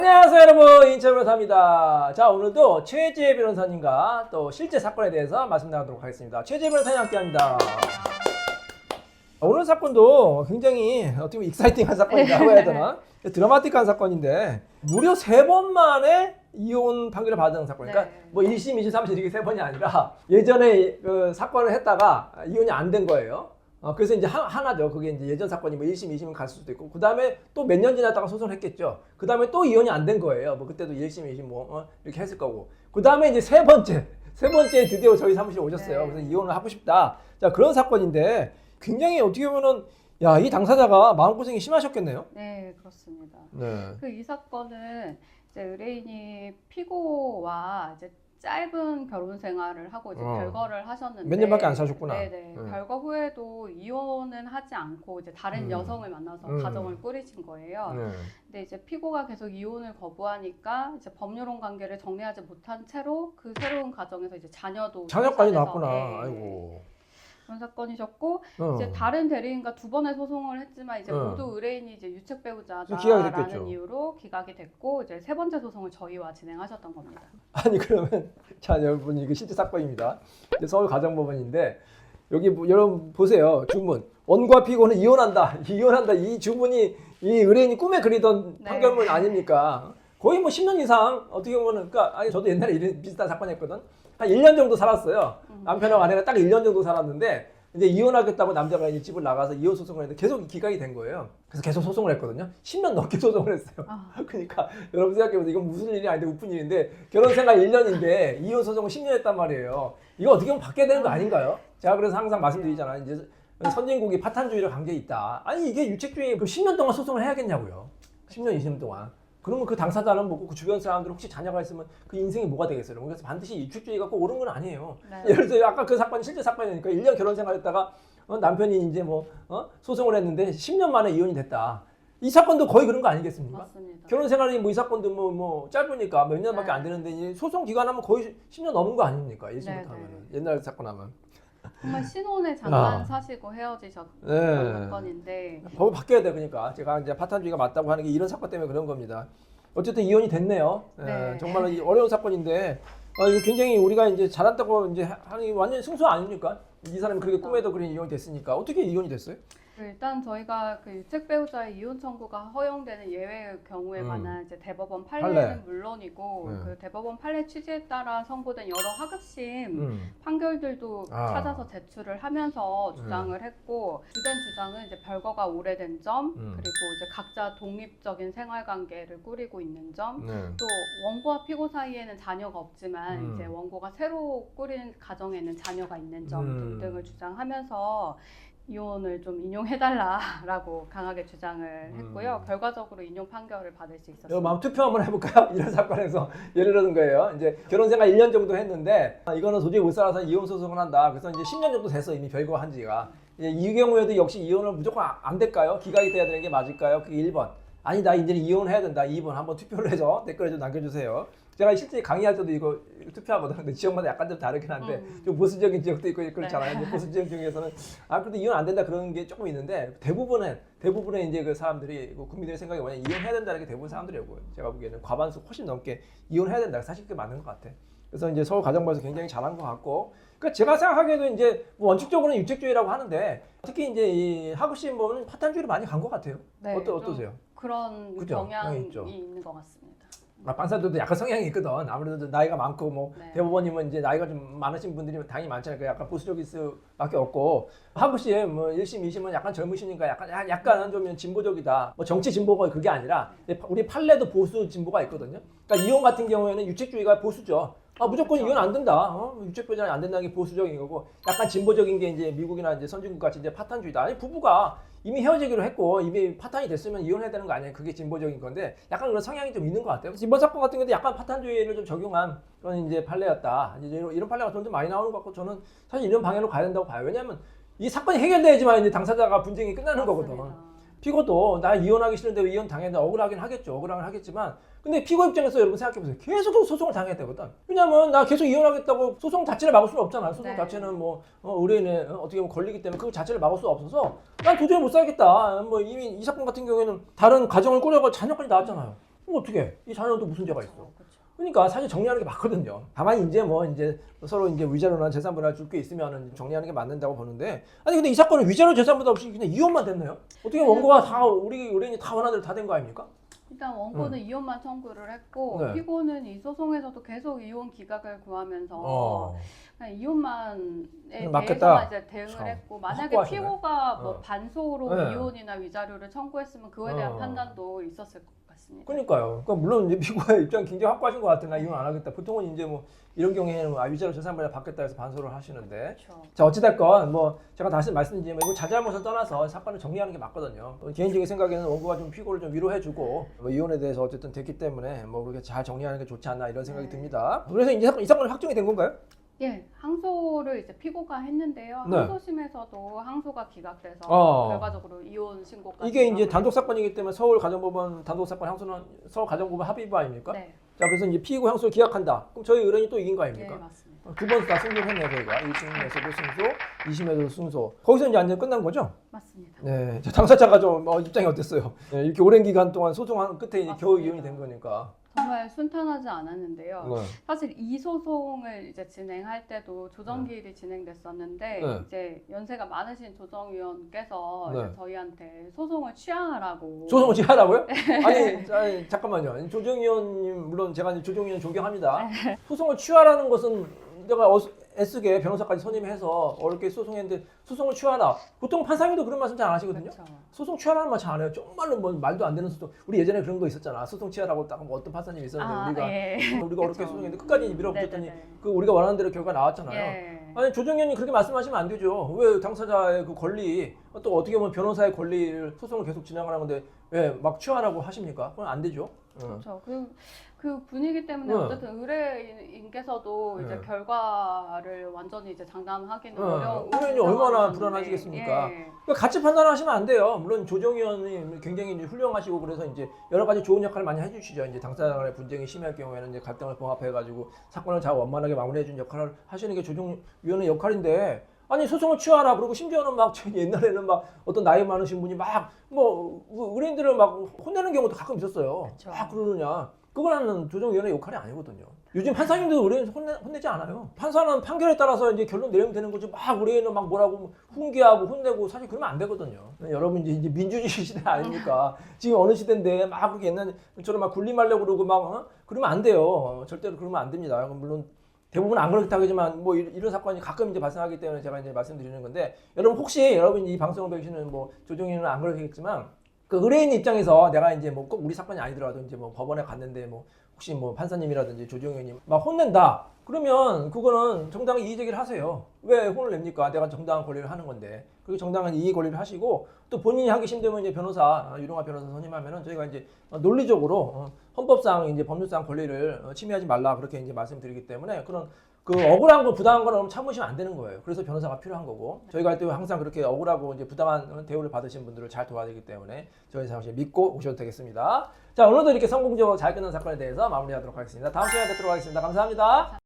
안녕하세요 여러분 인천 변호사입니다. 자 오늘도 최재 변호사님과 또 실제 사건에 대해서 말씀 나누도록 하겠습니다. 최재 변호사님 함께합니다. 오늘 사건도 굉장히 어떻게 보면 익사이팅한 사건이라고 해야 되나 드라마틱한 사건인데 무려 세 번 만에 이혼 판결을 받은 사건. 그러니까 네. 뭐 1심, 2심, 3심 이렇게 세 번이 아니라 예전에 그 사건을 했다가 이혼이 안 된 거예요. 어, 그래서 이제 하, 하나죠. 그게 이제 예전 사건이 뭐 1심, 2심 갈 수도 있고, 그 다음에 또 몇 년 지났다가 소송을 했겠죠. 그 다음에 또 이혼이 안 된 거예요. 뭐 그때도 1심, 2심 뭐 어, 이렇게 했을 거고. 그 다음에 이제 세 번째, 세 번째 드디어 저희 사무실에 오셨어요. 네. 그래서 이혼을 하고 싶다. 자, 그런 사건인데 굉장히 어떻게 보면은 야, 이 당사자가 마음고생이 심하셨겠네요. 네, 그렇습니다. 네. 그 이 사건은 이제 의뢰인이 피고와 이제 짧은 결혼 생활을 하고 이제 어. 별거를 하셨는데 몇 년밖에 안 사셨구나. 네네. 음. 별거 후에도 이혼은 하지 않고 이제 다른 음. 여성을 만나서 음. 가정을 꾸리신 거예요. 네. 근데 이제 피고가 계속 이혼을 거부하니까 이제 법률혼 관계를 정리하지 못한 채로 그 새로운 가정에서 이제 자녀도 자녀까지 낳았구나. 네, 아이고. 그런 사건이셨고 어. 이제 다른 대리인과 두 번의 소송을 했지만 이제 어. 모두 의뢰인이 이제 유책 기각이 됐겠죠. 이유로 기각이 됐고 이제 세 번째 소송을 저희와 진행하셨던 겁니다. 아니 그러면 자 여러분 이거 실제 사건입니다. 이제 서울 가정법원인데 여기 뭐, 여러분 보세요 주문 원과 피고는 이혼한다 이혼한다 이 주문이 이 의뢰인이 꿈에 그리던 네. 판결문 아닙니까? 거의 뭐 10년 이상 어떻게 보면은 그러니까 아니 저도 옛날에 이런 비슷한 사건 했거든 한 1년 정도 살았어요 음. 남편하고 아내가 딱 1년 정도 살았는데 이제 이혼하겠다고 남자가 이제 집을 나가서 이혼 소송을 했는데 계속 기각이 된 거예요. 그래서 계속 소송을 했거든요. 10년 넘게 소송을 했어요. 아, 그러니까 여러분 생각해보세요. 이건 무슨 일이 아닌데 우픈 일인데 결혼 생활 1년인데 이혼 소송을 10년 했단 말이에요. 이거 어떻게 보면 바뀌어야 되는 거 아닌가요? 제가 그래서 항상 말씀드리잖아요. 이제 선진국이 파탄주의를 강제 있다. 아니 이게 유책주의 그 10년 동안 소송을 해야겠냐고요. 10년, 20년 동안. 그러면 그 당사자는 뭐고 그 주변 사람들 혹시 자녀가 있으면 그 인생이 뭐가 되겠어요? 그래서 반드시 유책주의가 꼭 옳은 건 아니에요. 네. 예를 들어 아까 그 사건이 실제 사건이니까 1년 결혼 생활했다가 어, 남편이 이제 뭐 어? 소송을 했는데 10년 만에 이혼이 됐다. 이 사건도 거의 그런 거 아니겠습니까? 맞습니다. 결혼 생활이 뭐 이 사건도 뭐, 뭐 짧으니까 몇 년밖에 네. 안 되는데 소송 기간 하면 거의 10년 넘은 거 아닙니까? 네, 예전부터 네. 옛날 사건 하면. 정말 신혼에 잠깐 아. 사시고 헤어지셨던 네. 사건인데 법을 바뀌어야 돼 그러니까 제가 이제 파탄주의가 맞다고 하는 게 이런 사건 때문에 그런 겁니다. 어쨌든 이혼이 됐네요. 예, 네. 정말 이 어려운 사건인데 어, 이거 굉장히 우리가 이제 잘한다고 이제 하니 완전 승소 아닙니까? 이 사람이 그렇게 꿈에도 그런 이혼이 됐으니까 어떻게 이혼이 됐어요? 일단 저희가 그 유책 배우자의 이혼 청구가 허용되는 예외의 경우에 음. 관한 이제 대법원 판례. 판례는 물론이고 네. 그 대법원 판례 취지에 따라 선고된 여러 하급심 음. 판결들도 아. 찾아서 제출을 하면서 주장을 했고 주된 주장은 이제 별거가 오래된 점 음. 그리고 이제 각자 독립적인 생활 관계를 꾸리고 있는 점 네. 또 원고와 피고 사이에는 자녀가 없지만 음. 이제 원고가 새로 꾸린 가정에는 자녀가 있는 점 음. 등등을 주장하면서 이혼을 좀 인용해달라라고 강하게 주장을 했고요. 음. 결과적으로 인용 판결을 받을 수 있었습니다. 여러분 한번 투표 한번 해볼까요? 이런 사건에서 예를 들은 거예요. 이제 결혼 생활 1년 정도 했는데 아, 이거는 도저히 못 살아서 이혼 소송을 한다. 그래서 이제 10년 정도 됐어 이미 별거 한 지가. 이제 이 경우에도 역시 이혼을 무조건 아- 안 될까요? 기각이 돼야 되는 게 맞을까요? 그게 1번. 아니다 이제는 이혼해야 된다. 2번 한번 투표를 해서 댓글에 좀 남겨주세요. 제가 실제 강의할 때도 이거 투표하거든요. 근데 지역마다 약간 좀 다르긴 한데 음. 좀 보수적인 지역도 있고 그렇잖아요. 네. 근데 보수 지역 중에서는 아 그래도 이혼 안 된다 그런 게 조금 있는데 대부분은 대부분의 이제 그 사람들이 그 국민들의 생각이 뭐냐 이혼해야 된다는 게 대부분 사람들이고 제가 보기에는 과반수 훨씬 넘게 이혼해야 된다. 사실 그게 맞는 것 같아. 그래서 이제 서울 가정부에서 굉장히 잘한 것 같고 그러니까 제가 생각하기에도 이제 뭐 원칙적으로는 유책주의라고 하는데 특히 이제 이 하급심 보면 파탄주의로 많이 간 것 같아요. 네, 어떠 좀 어떠세요? 그런 그죠? 경향이 있죠. 있는 것 같습니다. 아, 판사들도 약간 성향이 있거든. 아무래도 좀 나이가 많고 뭐 네. 대법원님은 이제 나이가 좀 많으신 분들이 당연히 많잖아요. 그 약간 보수적일 수밖에 없고 하부씨 뭐 1심, 2심은 약간 젊으시니까 약간 야- 약간은 좀 진보적이다. 뭐 정치 진보가 그게 아니라 우리 판례도 보수 진보가 있거든요. 그러니까 이혼 같은 경우에는 유책주의가 보수죠. 아 무조건 그렇죠. 이혼 안 된다. 어? 유책보장이 안 된다는 게 보수적인 거고 약간 진보적인 게 이제 미국이나 이제 선진국 같이 이제 파탄주의다. 아니 부부가 이미 헤어지기로 했고 이미 파탄이 됐으면 이혼해야 되는 거 아니에요? 그게 진보적인 건데 약간 그런 성향이 좀 있는 것 같아요. 이번 사건 같은 경우도 약간 파탄주의를 좀 적용한 그런 이제 판례였다. 이제 이런, 판례가 좀 많이 나오는 것 같고 저는 사실 이런 방향으로 가야 된다고 봐요. 왜냐하면 이 사건이 해결돼야지만 이제 당사자가 분쟁이 끝나는 거거든. 피고도 나 이혼하기 싫은데 왜 이혼 당했는데 억울하긴 하겠죠. 억울하긴 하겠지만 근데 피고 입장에서 여러분 생각해보세요. 계속 소송을 당해야 되거든. 왜냐면 나 계속 이혼하겠다고 소송 자체를 막을 수는 없잖아요. 소송 네. 자체는 뭐 어, 의뢰인의 어, 어떻게 보면 걸리기 때문에 그 자체를 막을 수 없어서 난 도저히 못 살겠다. 뭐 이미 이 사건 같은 경우에는 다른 가정을 꾸려고 자녀까지 낳았잖아요. 그럼 어떻게? 이 자녀는 또 무슨 죄가 있어? 그러니까 사실 정리하는 게 맞거든요. 다만 이제 뭐 이제 서로 이제 위자료나 재산 분할 줄 게 있으면은 정리하는 게 맞는다고 보는데 아니 근데 이 사건은 위자료 재산 분할 없이 그냥 이혼만 됐네요. 어떻게 원고가 다 우리 의뢰인이 다 원하는 대로 다 된 거 아닙니까? 일단 원고는 이혼만 청구를 했고 네. 피고는 이 소송에서도 계속 이혼 기각을 구하면서 어. 이혼만에 그냥 맞겠다. 대해서만 이제 대응을 참, 했고 만약에 확고하시네. 피고가 뭐 어. 반소로 네. 이혼이나 위자료를 청구했으면 그거에 대한 어. 판단도 있었을 것 같습니다. 그러니까요. 그러니까 물론 이제 피고의 입장 이 굉장히 확고하신 것 같아. 나 이혼 안 하겠다. 보통은 이제 뭐 이런 경우에는 뭐 아, 위자료 재산 분할 받겠다 해서 반소를 하시는데 그렇죠. 자 어찌됐건 뭐 제가 다시 말씀드리면 이거 자잘못을 떠나서 사건을 정리하는 게 맞거든요. 어, 개인적인 생각에는 원고가 좀 피고를 좀 위로해주고 뭐 이혼에 대해서 어쨌든 됐기 때문에 뭐 그렇게 잘 정리하는 게 좋지 않나 이런 생각이 네. 듭니다. 그래서 이제 사건, 이 사건이 확정이 된 건가요? 예, 항소를 이제 피고가 했는데요. 네. 항소심에서도 항소가 기각돼서 어. 결과적으로 이혼 신고까지 이게 이제 단독 사건이기 때문에 서울 가정법원 단독 사건 항소는 서울 가정법원 합의부 아닙니까? 네, 자 그래서 이제 피고 항소를 기각한다. 그럼 저희 의뢰인이 또 이긴 거 예, 아닙니까? 맞습니다. 두 번 다 승소를 했네요 저희가 1심에서도 승소, 2심에서도 승소. 거기서 이제 완전 끝난 거죠? 맞습니다. 네, 자, 당사자가 좀 어, 입장이 어땠어요? 네, 이렇게 오랜 기간 동안 소송한 끝에 이제 겨우 맞습니다. 이혼이 된 거니까. 정말 순탄하지 않았는데요. 네. 사실 이 소송을 이제 진행할 때도 조정기일이 진행됐었는데 네. 이제 연세가 많으신 조정위원께서 네. 이제 저희한테 소송을 취하하라고 소송을 지하라고요? 아니, 아니, 잠깐만요. 조정 의원님 물론 제가 이제 조정 의원 존경합니다. 소송을 취하라는 것은 내가 어, 애쓰게 변호사까지 선임해서 어렵게 소송했는데 소송을 취하라. 보통 판사님도 그런 말씀 잘 안 하시거든요. 그렇죠. 소송 취하라는 말 잘 안 해요. 정말로 뭐 말도 안 되는 소송. 우리 예전에 그런 거 있었잖아. 소송 취하라고 딱뭐 어떤 판사님이 있었는데 아, 우리가 예. 우리가 어렵게 그쵸. 소송했는데 끝까지 밀어붙였더니 네네네. 그 우리가 원하는 대로 결과 나왔잖아요. 예. 아니 조정 의원님 그렇게 말씀하시면 안 되죠. 왜 당사자의 그 권리 또 어떻게 보면 변호사의 권리를 소송을 계속 진행하는 건데 왜 막 취하라고 하십니까? 그건 안 되죠. 응. 그렇죠. 그, 그 분위기 때문에 네. 어쨌든 의뢰인께서도 이제 네. 결과를 완전히 이제 장담하기는 네. 어려운 의뢰인이 얼마나 상황이었는데, 불안하시겠습니까? 예. 그러니까 같이 판단하시면 안 돼요. 물론 조정 의원님 굉장히 이제 훌륭하시고 그래서 이제 여러 가지 좋은 역할을 많이 해주시죠. 이제 당사자 간의 분쟁이 심할 경우에는 이제 갈등을 봉합해가지고 사건을 잘 원만하게 마무리해준 역할을 하시는 게 조정 위원의 역할인데 아니 소송을 취하라 그러고 심지어는 막저 옛날에는 막 어떤 나이 많으신 분이 막 뭐 의뢰인들을 막 혼내는 경우도 가끔 있었어요. 그쵸. 막 그러느냐. 그거는 조정위원회 역할이 아니거든요. 요즘 판사님도 의뢰인 혼내, 혼내지 않아요. 판사는 판결에 따라서 이제 결론 내리면 되는 거지 막 의뢰인은 막 뭐라고 훈계하고 혼내고 사실 그러면 안 되거든요. 여러분 이제, 이제 민주주의 시대 아닙니까? 지금 어느 시대인데 막 그렇게 옛날처럼 막 군림하려고 그러고 막 어? 그러면 안 돼요. 어, 절대로 그러면 안 됩니다. 물론 대부분 안 그렇다고 하지만 뭐 이- 이런 사건이 가끔 이제 발생하기 때문에 제가 이제 말씀드리는 건데 여러분 혹시 여러분 이 방송을 보시는 뭐 조정희는 안 그러겠지만 그 의뢰인 입장에서 내가 이제 뭐 꼭 우리 사건이 아니더라도 이제 뭐 법원에 갔는데 뭐 혹시 뭐 판사님이라든지 조정현님 막 혼낸다. 그러면 그거는 정당한 이의 제기를 하세요. 왜 혼을 냅니까? 내가 정당한 권리를 하는 건데 그게 정당한 이의 권리를 하시고 또 본인이 하기 힘들면 이제 변호사 어, 유용한 변호사 선임하면은 저희가 이제 어, 논리적으로 어, 헌법상 이제 법률상 권리를 어, 침해하지 말라 그렇게 이제 말씀드리기 때문에 그런 그 억울한 거 부당한 거는 참으시면 안 되는 거예요. 그래서 변호사가 필요한 거고 저희가 할 때 항상 그렇게 억울하고 이제 부당한 대우를 받으신 분들을 잘 도와드리기 때문에 저희 사무실 믿고 오셔도 되겠습니다. 자 오늘도 이렇게 성공적으로 잘 끝난 사건에 대해서 마무리하도록 하겠습니다. 다음 시간에 뵙도록 하겠습니다. 감사합니다.